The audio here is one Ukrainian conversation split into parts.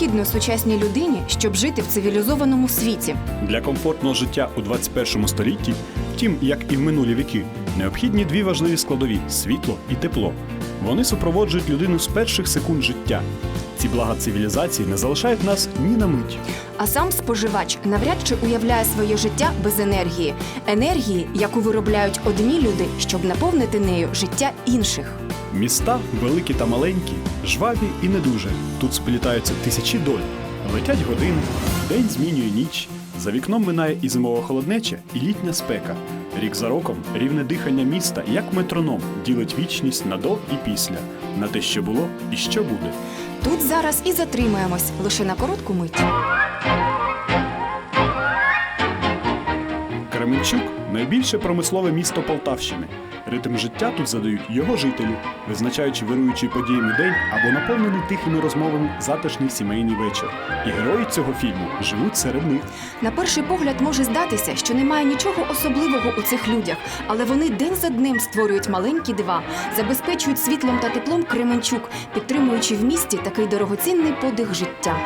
необхідно сучасній людині, щоб жити в цивілізованому світі. Для комфортного життя у 21 столітті, втім, як і в минулі віки, необхідні дві важливі складові світло і тепло. Вони супроводжують людину з перших секунд життя. Ці блага цивілізації не залишають нас ні на мить. А сам споживач навряд чи уявляє своє життя без енергії, енергії, яку виробляють одні люди, щоб наповнити нею життя інших. Міста великі та маленькі, жваві і не дуже. Тут сплітаються тисячі доль. Летять години, день змінює ніч. За вікном минає і зимова холоднеча, і літня спека. Рік за роком рівне дихання міста, як метроном, ділить вічність на до і після, на те, що було і що буде. Тут зараз і затримаємось лише на коротку мить. Кременчук найбільше промислове місто Полтавщини. Ритм життя тут задають його жителі, визначаючи вируючий подіями день або наповнений тихими розмовами затишний сімейний вечір. І герої цього фільму живуть серед них. На перший погляд може здатися, що немає нічого особливого у цих людях, але вони день за днем створюють маленькі дива, забезпечують світлом та теплом Кременчук, підтримуючи в місті такий дорогоцінний подих життя.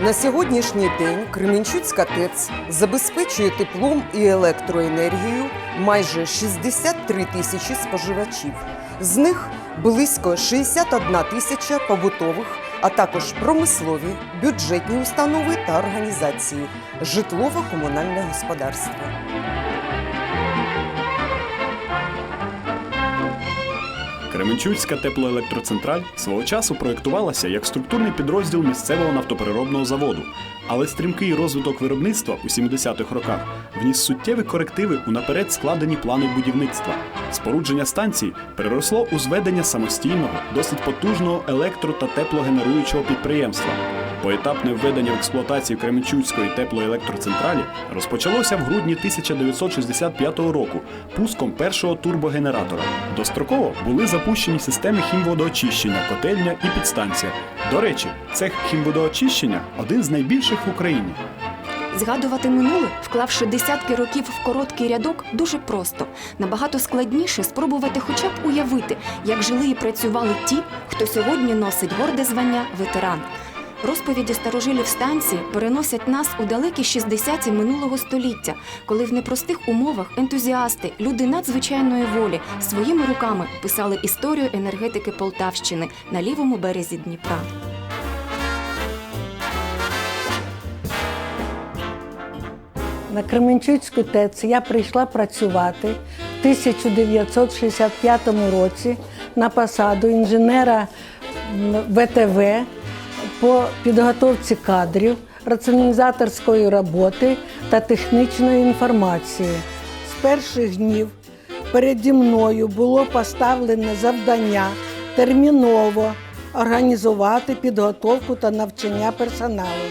На сьогоднішній день Кременчуцька ТЕЦ забезпечує теплом і електроенергією майже 63 тисячі споживачів. З них близько 61 тисяча побутових, а також промислові, бюджетні установи та організації, житлово-комунальне господарство. Кременчуцька теплоелектроцентраль свого часу проєктувалася як структурний підрозділ місцевого нафтопереробного заводу, але стрімкий розвиток виробництва у 70-х роках вніс суттєві корективи у наперед складені плани будівництва. Спорудження станції переросло у зведення самостійного, досить потужного електро та теплогенеруючого підприємства. Поетапне введення в експлуатацію Кременчуцької теплоелектроцентралі розпочалося в грудні 1965 року пуском першого турбогенератора. Достроково були запущені системи хімводоочищення, котельня і підстанція. До речі, цех хімводоочищення один з найбільших в Україні. Згадувати минуле, вклавши десятки років в короткий рядок, дуже просто. Набагато складніше спробувати хоча б уявити, як жили і працювали ті, хто сьогодні носить горде звання ветеран. Розповіді старожилів станції переносять нас у далекі 60-ті минулого століття, коли в непростих умовах ентузіасти, люди надзвичайної волі, своїми руками писали історію енергетики Полтавщини на лівому березі Дніпра. На Кременчуцьку ТЕЦ я прийшла працювати в 1965 році на посаду інженера ВТВ по підготовці кадрів, раціоналізаторської роботи та технічної інформації. З перших днів переді мною було поставлене завдання терміново організувати підготовку та навчання персоналу.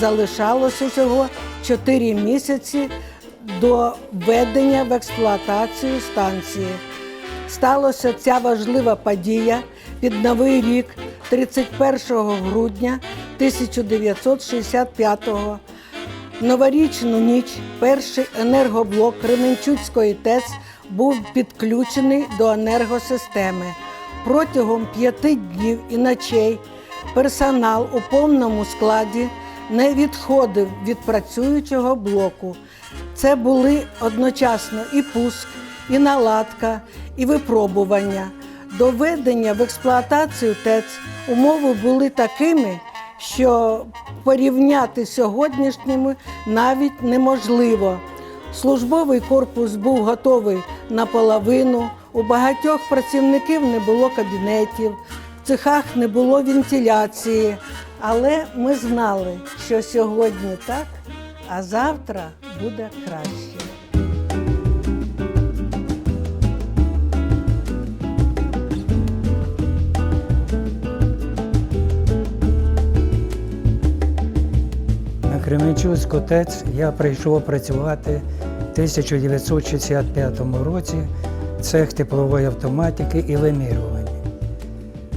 Залишалось усього 4 місяці до введення в експлуатацію станції. Сталося ця важлива подія під Новий рік 31 грудня 1965-го. Новорічну ніч перший енергоблок Кременчуцької ТЕЦ був підключений до енергосистеми. Протягом п'яти днів і ночей персонал у повному складі не відходив від працюючого блоку. Це були одночасно і пуск, і наладка, і випробування. До введення в експлуатацію ТЕЦ умови були такими, що порівняти сьогоднішніми навіть неможливо. Службовий корпус був готовий наполовину, у багатьох працівників не було кабінетів, в цехах не було вентиляції. Але ми знали, що сьогодні так, а завтра буде краще. На Кременчуцьку ТЕЦ я прийшов працювати в 1965 році цех теплової автоматики і вимірювання.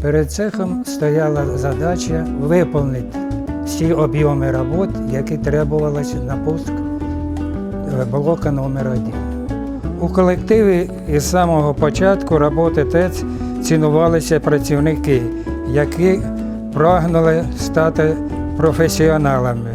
Перед цехом стояла задача виповнити всі об'єми робот, які требувалися на пуск блока номер 1 У колективі із самого початку роботи ТЕЦ цінувалися працівники, які прагнули стати професіоналами.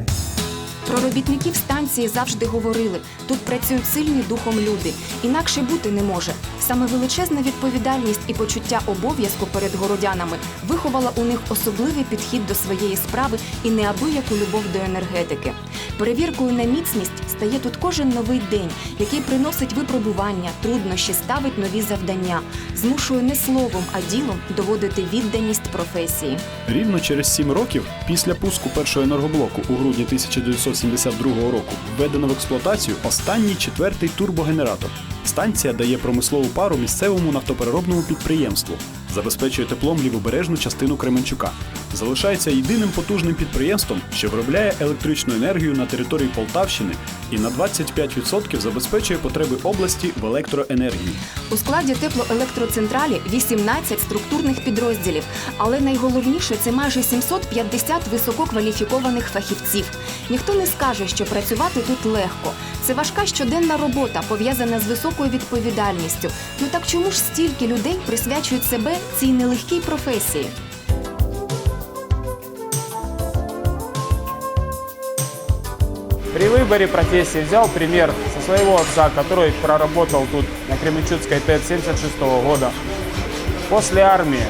Про робітників станції завжди говорили: тут працюють сильні духом люди, інакше бути не може. Саме величезна відповідальність і почуття обов'язку перед городянами виховала у них особливий підхід до своєї справи і неабияку любов до енергетики. Перевіркою на міцність стає тут кожен новий день, який приносить випробування, труднощі, ставить нові завдання, змушує не словом, а ділом доводити відданість професії. Рівно через сім років після пуску першого енергоблоку у грудні 1972 року введено в експлуатацію останній четвертий турбогенератор. Станція дає промислову пару місцевому нафтопереробному підприємству, забезпечує теплом лівобережну частину Кременчука. Залишається єдиним потужним підприємством, що виробляє електричну енергію на території Полтавщини і на 25% забезпечує потреби області в електроенергії. У складі теплоелектроцентралі 18 структурних підрозділів, але найголовніше це майже 750 висококваліфікованих фахівців. Ніхто не скаже, що працювати тут легко. Це важка щоденна робота, пов'язана з високою відповідальністю. Ну так чому ж стільки людей присвячують себе цій нелегкій професії? При выборе профессии взял пример со своего отца, который проработал тут на Кременчуцкой ТЭЦ 76 года. После армии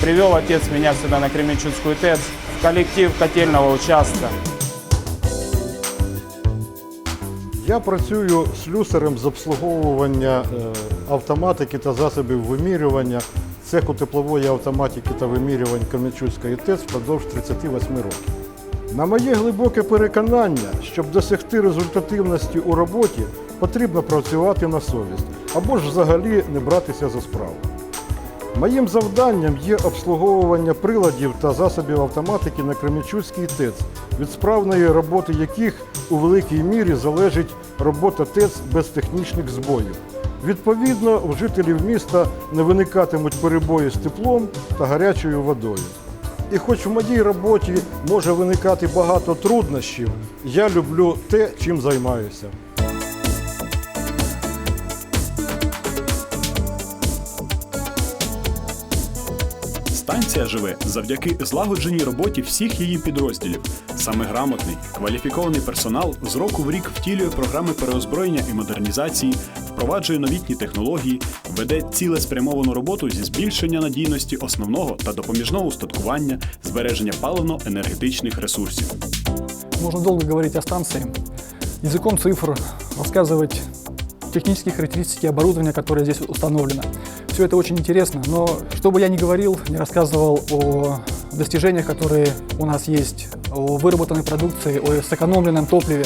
привел отец меня сюда на Кременчуцкую ТЭЦ, в коллектив котельного участка. Я працюю слюсарем з обслуговування е, автоматики та засобів вимірювання цеху теплової автоматики та вимірювань Кременчуцької ТЕЦ впродовж 38 років. На моє глибоке переконання, щоб досягти результативності у роботі, потрібно працювати на совість або ж взагалі не братися за справу. Моїм завданням є обслуговування приладів та засобів автоматики на Кременчуцькій ТЕЦ, від справної роботи яких у великій мірі залежить робота ТЕЦ без технічних збоїв. Відповідно, у жителів міста не виникатимуть перебої з теплом та гарячою водою. І хоч в моїй роботі може виникати багато труднощів, я люблю те, чим займаюся. Станція живе завдяки злагодженій роботі всіх її підрозділів. Саме грамотний, кваліфікований персонал з року в рік втілює програми переозброєння і модернізації, впроваджує новітні технології, веде цілеспрямовану роботу зі збільшення надійності основного та допоміжного устаткування, збереження паливно-енергетичних ресурсів. Можно долго говорить о станции, языком цифр рассказывать технические характеристики оборудования, которое здесь установлено. Все это очень интересно, но что бы я ни говорил, не рассказывал о достижениях, которые у нас есть, о выработанной продукции, о сэкономленном топливе,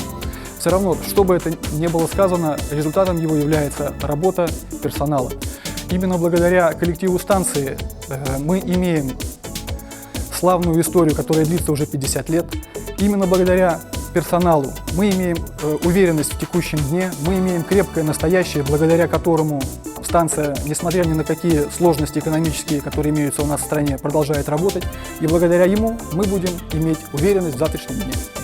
все равно, что бы это ни было сказано, результатом его является работа персонала. Именно благодаря коллективу станции э, мы имеем славную историю, которая длится уже 50 лет. Именно благодаря персоналу мы имеем э, уверенность в текущем дне, мы имеем крепкое настоящее, благодаря которому станция, несмотря ни на какие сложности экономические, которые имеются у нас в стране, продолжает работать. И благодаря ему мы будем иметь уверенность в завтрашнем дне.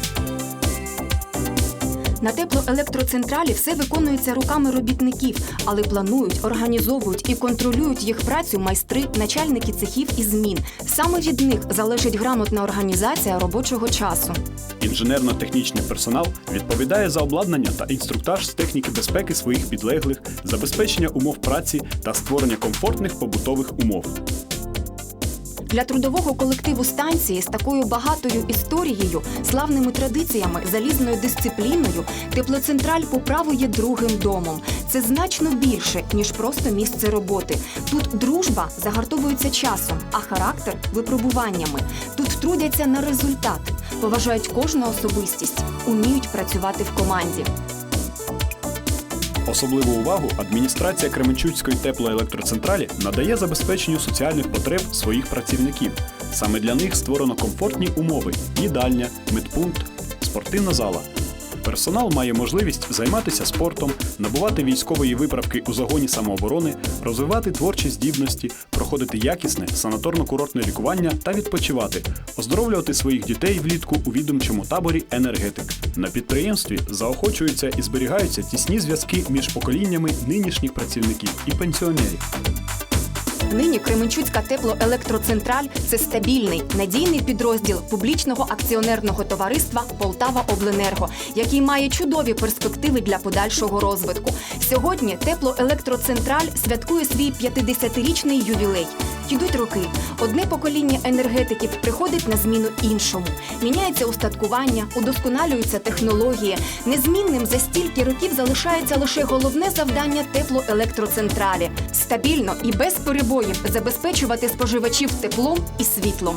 На теплоелектроцентралі все виконується руками робітників, але планують, організовують і контролюють їх працю майстри, начальники цехів і змін. Саме від них залежить грамотна організація робочого часу. Інженерно-технічний персонал відповідає за обладнання та інструктаж з техніки безпеки своїх підлеглих, забезпечення умов праці та створення комфортних побутових умов. Для трудового колективу станції з такою багатою історією, славними традиціями, залізною дисципліною, теплоцентраль по праву є другим домом. Це значно більше ніж просто місце роботи. Тут дружба загартовується часом, а характер випробуваннями. Тут трудяться на результат, поважають кожну особистість, уміють працювати в команді. Особливу увагу адміністрація Кременчуцької теплоелектроцентралі надає забезпеченню соціальних потреб своїх працівників. Саме для них створено комфортні умови: їдальня, медпункт, спортивна зала. Персонал має можливість займатися спортом, набувати військової виправки у загоні самооборони, розвивати творчі здібності, проходити якісне санаторно-курортне лікування та відпочивати, оздоровлювати своїх дітей влітку у відомчому таборі енергетик. На підприємстві заохочуються і зберігаються тісні зв'язки між поколіннями нинішніх працівників і пенсіонерів. Нині Кременчуцька теплоелектроцентраль це стабільний, надійний підрозділ публічного акціонерного товариства Полтава Обленерго, який має чудові перспективи для подальшого розвитку. Сьогодні теплоелектроцентраль святкує свій 50-річний ювілей. Йдуть роки. Одне покоління енергетиків приходить на зміну іншому. Міняється устаткування, удосконалюються технології. Незмінним за стільки років залишається лише головне завдання теплоелектроцентралі стабільно і без перебоїв забезпечувати споживачів теплом і світлом.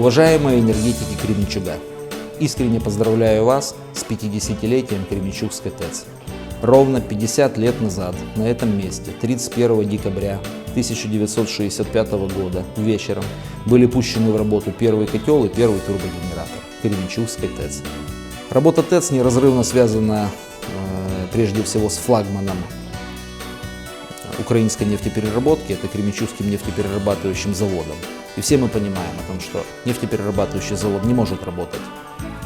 Уважаемые энергетики Кременчуга, искренне поздравляю вас с 50-летием Кременчугской ТЭЦ. Ровно 50 лет назад на этом месте, 31 декабря 1965 года вечером, были пущены в работу первый котел и первый турбогенератор Кременчугской ТЭЦ. Работа ТЭЦ неразрывно связана э, прежде всего с флагманом украинской нефтепереработки, это Кременчугским нефтеперерабатывающим заводом. И все мы понимаем о том, что нефтеперерабатывающий завод не может работать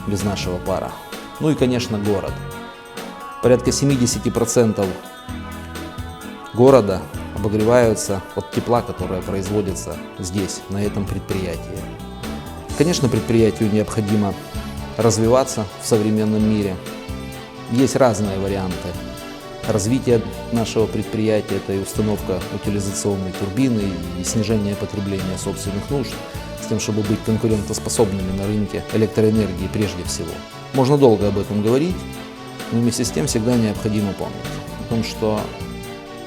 без нашего пара. Ну и, конечно, город. Порядка 70% города обогреваются от тепла, которое производится здесь, на этом предприятии. Конечно, предприятию необходимо развиваться в современном мире. Есть разные варианты развития нашего предприятия, это и установка утилизационной турбины, и снижение потребления собственных нужд, с тем, чтобы быть конкурентоспособными на рынке электроэнергии прежде всего. Можно долго об этом говорить, но вместе с тем всегда необходимо помнить о том, что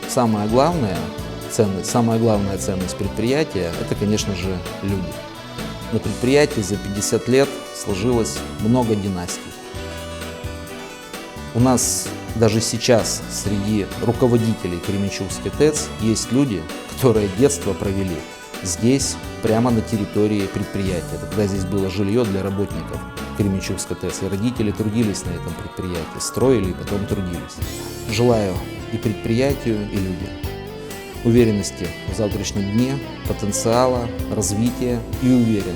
самая главная ценность, самая главная ценность предприятия – это, конечно же, люди. На предприятии за 50 лет сложилось много династий. У нас даже сейчас среди руководителей Кременчугской ТЭЦ есть люди, которые детство провели здесь, прямо на территории предприятия. Тогда здесь было жилье для работников Кременчугской ТЭЦ. И родители трудились на этом предприятии, строили и потом трудились. Желаю и предприятию, и людям уверенности в завтрашнем дне, потенциала, развития и уверен,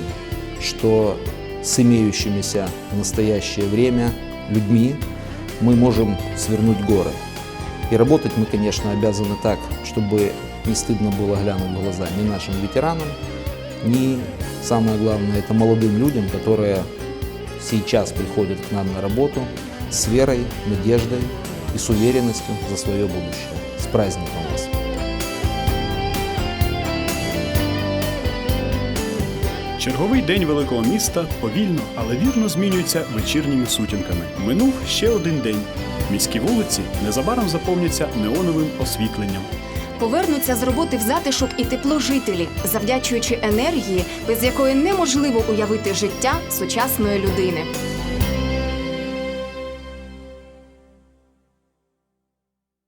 что с имеющимися в настоящее время людьми мы можем свернуть горы. И работать мы, конечно, обязаны так, чтобы не стыдно было глянуть в глаза ни нашим ветеранам, ни, самое главное, это молодым людям, которые сейчас приходят к нам на работу с верой, надеждой и с уверенностью за свое будущее. С праздником Черговий день великого міста повільно, але вірно змінюється вечірніми сутінками. Минув ще один день. Міські вулиці незабаром заповняться неоновим освітленням. Повернуться з роботи в затишок і тепло жителі, завдячуючи енергії, без якої неможливо уявити життя сучасної людини.